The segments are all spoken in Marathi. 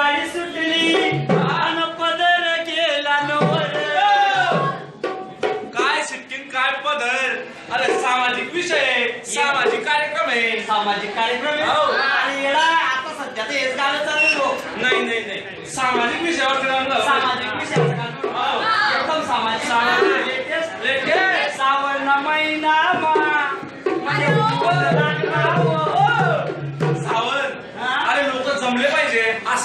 गाडी सुटली आन पदर केला नवर. काय सिटिंग काय पदर? अरे सामाजिक विषय आहे, सामाजिक कार्यक्रम आहे. सामाजिक कार्यक्रम हो. आणि येडा आता सध्या तर हेच गाणं चाललेलो हो. नाही नाही नाही. सामाजिक विषयावर सामाजिक विषयाचं गाणं हो. एकदम सामाजिक. सामाजिक. latest. महिना मा, माझ्या उभं Sadece, ha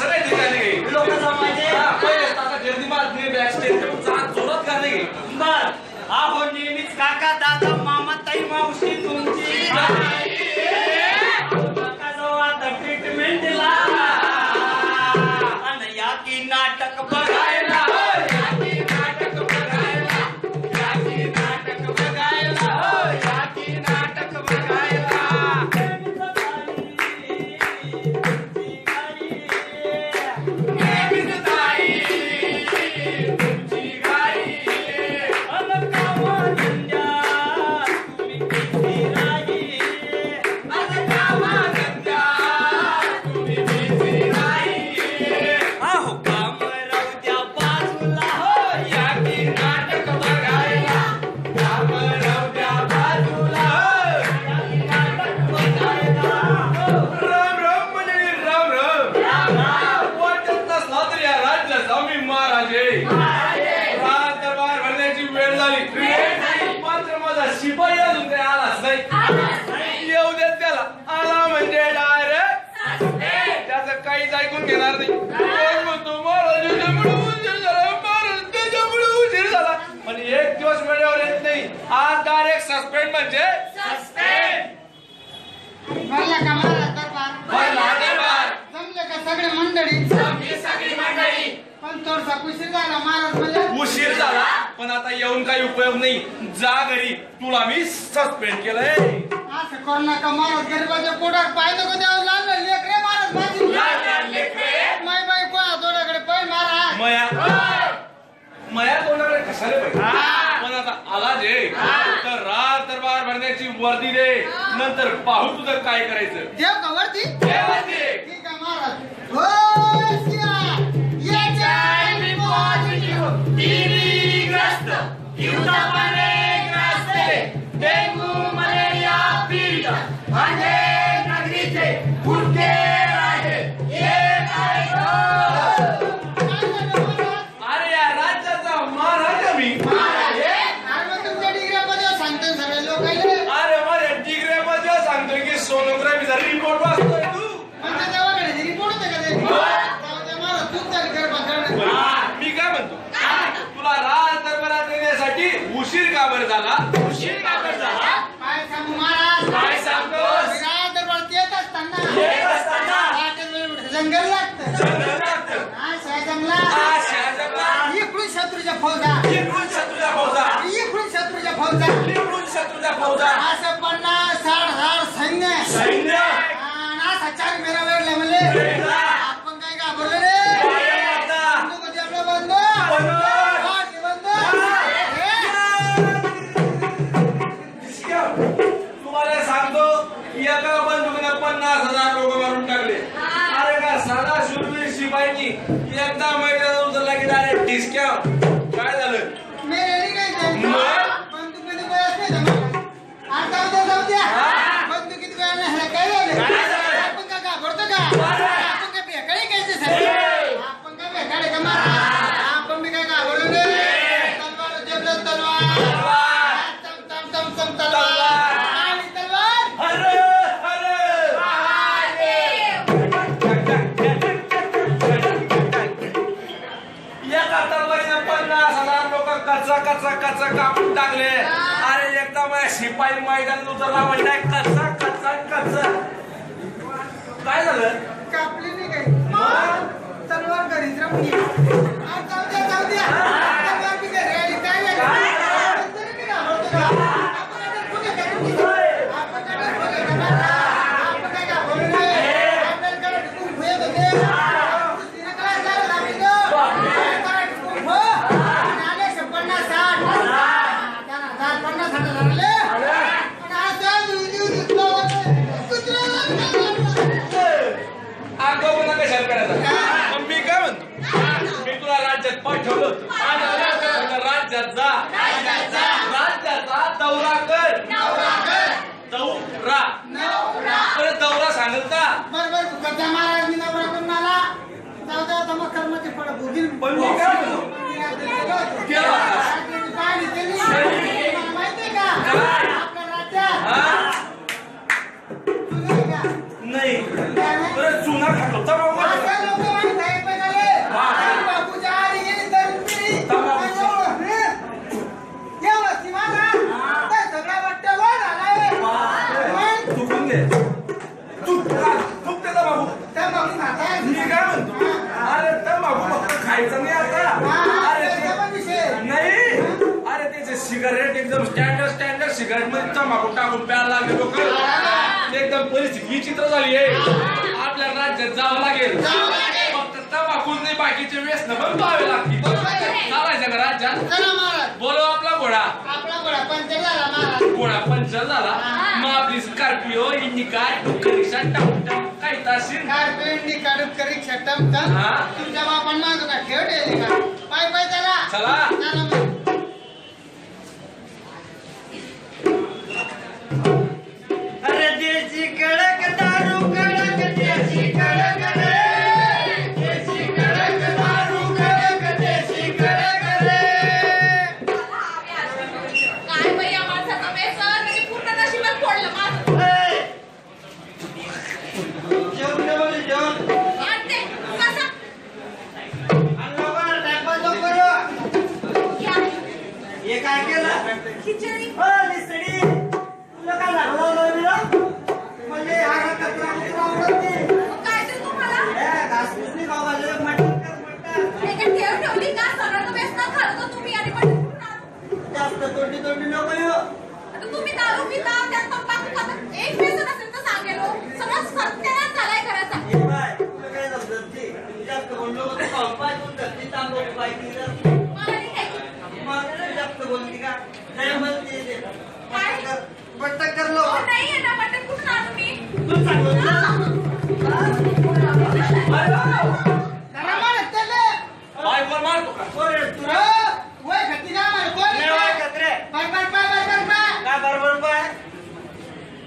म्हणजे सगळे मंडळी? सगळी मंडळी. पण थोडसा उशीर झाला महाराज म्हणजे. उशीर झाला पण आता येऊन काही उपयोग नाही. जा घरी. तुला मी सस्पेंड केलंय. असं करू नका महाराज गरीबाच्या पोटात पाय नको द्यावं लागलं लेकरे महाराज माझी माय बाई कोणा दोनाकडे पाय महाराज. मया मया कोणाकडे कशाला पाहिजे माणसा आला जे तर रात दरबार भरण्याची वर्दी दे. नंतर पाहू तुझं काय करायचं. देव महाराज. ग्रस्त. 啊先生啊一块钱对一下朋一块钱对一下朋一块钱对一下朋 कचा कचा कचा कापून टाकले. अरे एकदा माझ्या शिपाई मैदान उतरला म्हणजे कचा कचा कचा. काय झालं? कापली नाही काही. तलवार घरीच राहून जाऊ द्या जाऊ ठेवलं राज्याचा राज्याचा दौरा कर. दौरा अरे दौरा सांगत का? बरोबर गद्दा महाराज मी नवरा करून आला चौदा जमा काय म्हणतो? पाणी त्यांनी का? नाही. जुना खात. होता बाबा स्टँडर्ड सिगारेटमध्ये तंबाखू टाकून प्यायला लागले लोक. एकदम परिस्थिती विचित्र झाली आहे. आपल्या राज्यात जावं लागेल. फक्त तंबाखूच नाही बाकीचे व्यसन पण पाहावे लागतील. चालायचं का राज्यात? बोलो आपला घोडा. आपला घोडा पंचर झाला मग आपली स्कॉर्पिओ इंडिका डुक्कर रिक्षा टाकून काही तासील काय? पेंडी काढून करी छटम तम हा. तुमच्या बापान मागं का? ठेव पाय पाय चला. चला. हे काय केलं खिचडी हो निसडी तुला काय लागलं म्हणजे हा कचरा कुत्रा आवडत नाही काय तुम्हाला नाही मटण कर, मटण. ठेव ठेवली का तुम्ही आणि पण जास्त तोंडी तोंडी नको येऊ तुम्ही दारू पिता त्यात पप्पा एक व्यसन असेल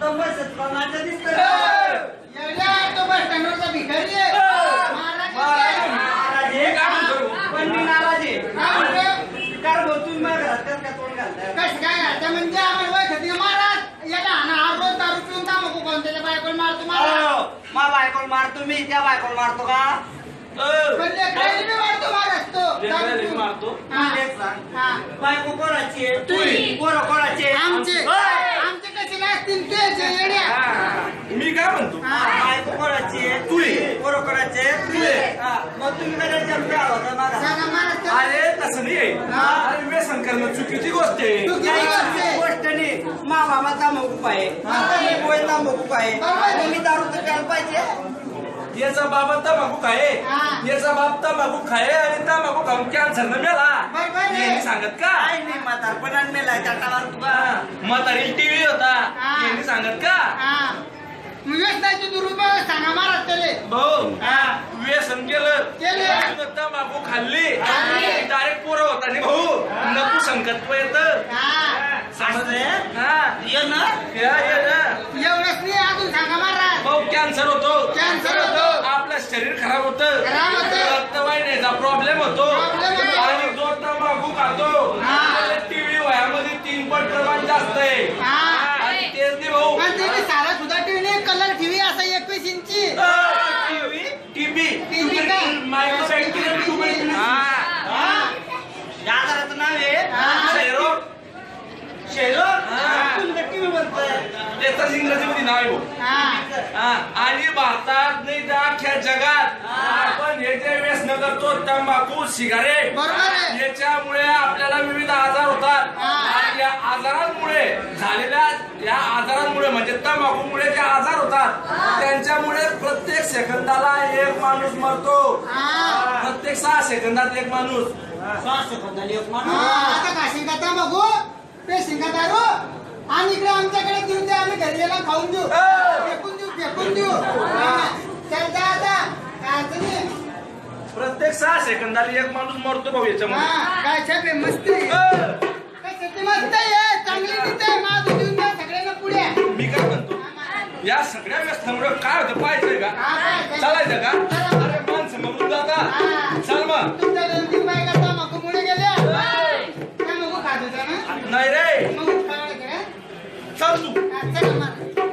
तो कोणाचं दिसतं हो, का? एवढ्या तो बस स्टँडवरचा भिकारी आहे. महाराज महाराज, आहे. महाराज हे काय म्हणतो? पण मी नाराज आहे. काय म्हणतो? काय बोल तुम्ही माझ्या घरात कसं काय तोंड घालताय? कसं काय घालतं म्हणजे आम्हाला वय खट्टी का महाराज याला हाना हा रोज दारू पिऊन तांबाखू खाऊन त्याच्या बायकोला मारतो महाराज अहो, मा बायकोला मारतो मी त्या बायकोला मारतो का मारतो? हा. हा. बायको कोणाची आहे? आमचे होय. आमचे कसे लागतील तुझे येड्या मी काय म्हणतो हा. बायको कोणाची आहे. पोरं कोणाची आहे? हा. मग तुम्ही आला होता माझा त्याला. अरे तसं नाही आहे. अरे व्यसन करणं चुकीची गोष्ट आहे? गोष्ट नाही मा मामा तांबाखू आहे हा. मी पोहे तांबाखू आहे बरोबर आहे. मी दारू तर प्यायला पाहिजे याचा बाबा तंबाखू खाये हा. याचा बाप तंबाखू खाये आणि तंबाखू खाऊन कॅन्सर न मेला बरोबर आहे. सांगत का काय नाही म्हातारपणात मेला चाटावर तुला म्हातारी टीव्ही होता हा. यांनी सांगत का हा. व्यसनाचे दुरुपयोग सांगा महाराज त्याले भाऊ. व्यसन केलं केलं. तंबाखू खाल्ली. डायरेक्ट पोरं होता नाही भाऊ नको संकट येत हा. हा. एवढंच नाही अजून सांगा महाराज भाऊ कॅन्सर होतो कॅन्सर होतो. आपलं शरीर खराब होतं खराब होतं. रक्तवाहिन्याचा प्रॉब्लेम होतो. आणि जो तंबाखू खातो. टीव्ही वयामध्ये तीन पट प्रमाण जास्त आहे हा. आणि तेच नाही भाऊ पण त्याने सारा सुद्धा टीव्ही कलर टीव्ही असा एकवीस इंची टीबी TB काय? Mycobacterium tuberculosis. हा. या आजाराचं नाव आहे हा. क्षयरोग शेरोग हा. तुला टीव्ही म्हणतोय त्याचाच इंग्रजीमध्ये नाव आहे भाऊ हा. हा, आणि भारतात नाही तर अख्ख्या जगात आपण हे जे व्यसन करतो तंबाखू सिगारेट. याच्यामुळे आपल्याला विविध आजार होतात. आणि या आजारांमुळे झालेल्या या आजारांमुळे म्हणजे तंबाखूमुळे जे आजार होतात त्यांच्यामुळे प्रत्येक सेकंदाला एक माणूस मरतो. हा. प्रत्येक सहा सेकंदात एक माणूस. श्वास सेकंदाला एक माणूस. आता काशी का बघू पेशिंग का दारू? आणि इकडे आमच्याकडे देऊन दे आम्ही घरी गेला खाऊन देऊ. फेकून देऊ फेकून देऊ. हा. चल जा आता. काय अडचण नाही. प्रत्येक सहा सेकंदाला एक माणूस मरतो भाऊ याच्यामध्ये. हा, काय छापे मस्त आहे. अं, काय शेती मस्त आहे. चांगली आहे माझं देऊन द्या सगळ्यांना पुढे. मी काय म्हणतो? या सगळ्या व्यस्थामुळे काय होतं पाहायचंय का? हा. चालायचं का? चला. अरे माणसं मग जाता हा. चल मग. तुमच्या दोन तीन बायका तंबाखूमुळे गेल्या? खात ना? नाही रे. मग? चल तू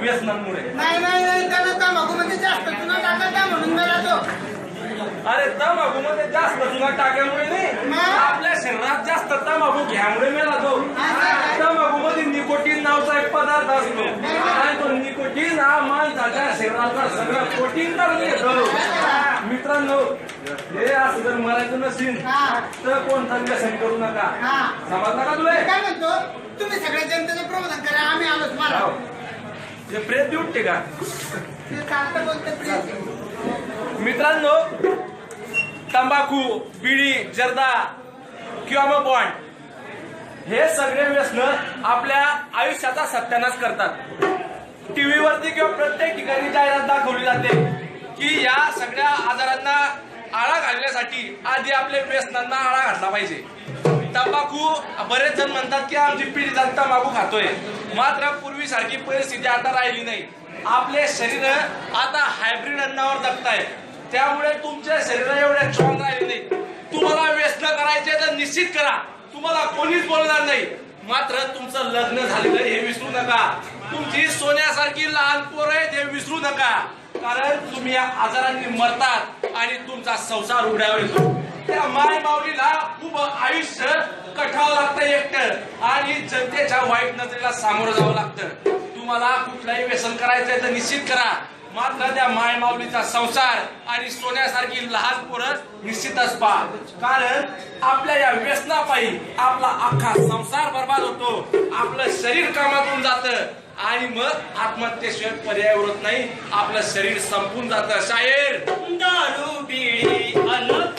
व्यसनांमुळे. नाही नाही नाही त्यानं तंबाखूमध्ये जास्त. चुना टाकायचा म्हणून मला तो. अरे तंबाखू मध्ये जास्त. तुला टाक्यामुळे नाही? आपल्या शरीरात जास्त तंबाखू घ्यामुळे मेला तो. तंबाखू मध्ये निकोटीन नावचा एक पदार्थ असतो. आणि तो निकोटीन हा माणसाच्या शरीरातला सगळं करून येतो मित्रांनो हे असं जर मरायचं नसेल. तर कोणता व्यसन करू नका. हा. समजला का तुला? काय म्हणतो? तुम्ही सगळ्या जनतेचं प्रबोधन करा आम्ही आलोच मला. हो. हे प्रेत देऊ उठते का? ते प्लीज मित्रांनो तंबाखू बिडी जर्दा किंवा मग बॉन्ड हे सगळे व्यसन आपल्या आयुष्याचा सत्यानाश करतात. टीव्हीवरती किंवा प्रत्येक ठिकाणी जाहिरात दाखवली जाते की या सगळ्या आजारांना आळा घालण्यासाठी आधी आपल्या व्यसनांना आळा घातला पाहिजे. तंबाखू बरेच जण म्हणतात की आमची पिढी जण तंबाखू खातोय. मात्र पूर्वीसारखी परिस्थिती आता राहिली नाही. आपले शरीर आता हायब्रिड अन्नावर जगताय. त्यामुळे तुमच्या शरीर एवढे स्ट्रॉंग राहिले नाही. तुम्हाला व्यसन करायचे तर निश्चित करा. तुम्हाला कोणीच बोलणार नाही. मात्र तुमचं लग्न झालेलं हे विसरू नका. तुमची सोन्यासारखी लहान पोरं आहे ते विसरू नका. कारण तुम्ही या आजारांनी मरतात आणि तुमचा संसार उघड्यावर येतो. त्या माय माऊलीला खूप आयुष्य कठावं लागतं एकटं. आणि जनतेच्या वाईट नजरेला सामोरं जावं लागतं. तुम्हाला कुठलंही व्यसन करायचंय तर निश्चित करा. मात्र त्या माय माऊलीचा संसार आणि सोन्यासारखी लहान पोरं निश्चितच पहा. कारण आपल्या या व्यसनापायी आपला अख्खा संसार बर्बाद होतो. आपलं शरीर कामातून जातं. आणि मग आत्महत्येशिवाय पर्याय उरत नाही. आपलं शरीर संपून जात. शाहीर! दारू अन